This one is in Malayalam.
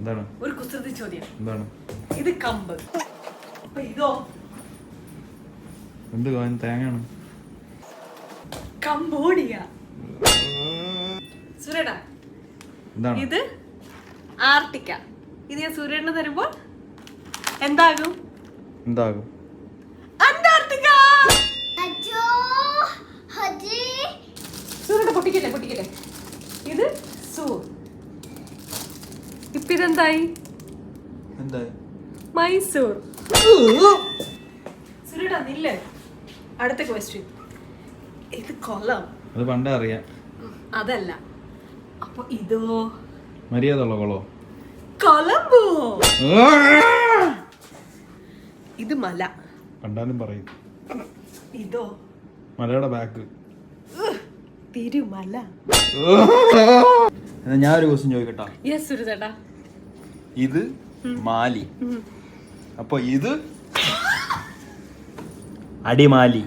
എന്താണ്? ഒരു കുസൃതി ചോദ്യം. എന്താണ്? ഇത് കമ്പ്. അപ്പൊ ഇതോ? എന്ത് കാര്യം? തേങ്ങയാണ്. കംബോഡിയ സുരേടാ എന്താണ്? ഇത് ആർട്ടിക്ക. ഇത് ഞാൻ സൂര്യനെ തരുമ്പോൾ എന്താകും? എന്താകും? അന്റാർട്ടിക്ക! അച്ചോ ഹജി. സൂര്യയുടെ പൊട്ടിക്കല്ലേ പൊട്ടിക്കല്ലേ? ഇത് സൂർ ഇപ്പൊ ഇതെന്തായി മൈസൂർ. സുരേടാ നില്ലേ. അടുത്ത ക്വസ്റ്റ്യൻ ഇത് കൊള്ളാം. അത് പണ്ടേ അറിയാം. അതല്ല. അപ്പൊ ഇതോ? മര്യാദ ഉള്ള കുളോ കൊലംബോ ഇത് മല. കണ്ടാലും പറയും. ഇതോ? മലയുടെ ബാക്ക് തിരുമല. എന്നാ ഞാൻ ഒരു ക്വസ്റ്റ്യൻ ചോദിക്കട്ടോ. യെസ് സുരചേട്ടാ ഇത് മാലി. അപ്പൊ ഇത് അടിമാലി.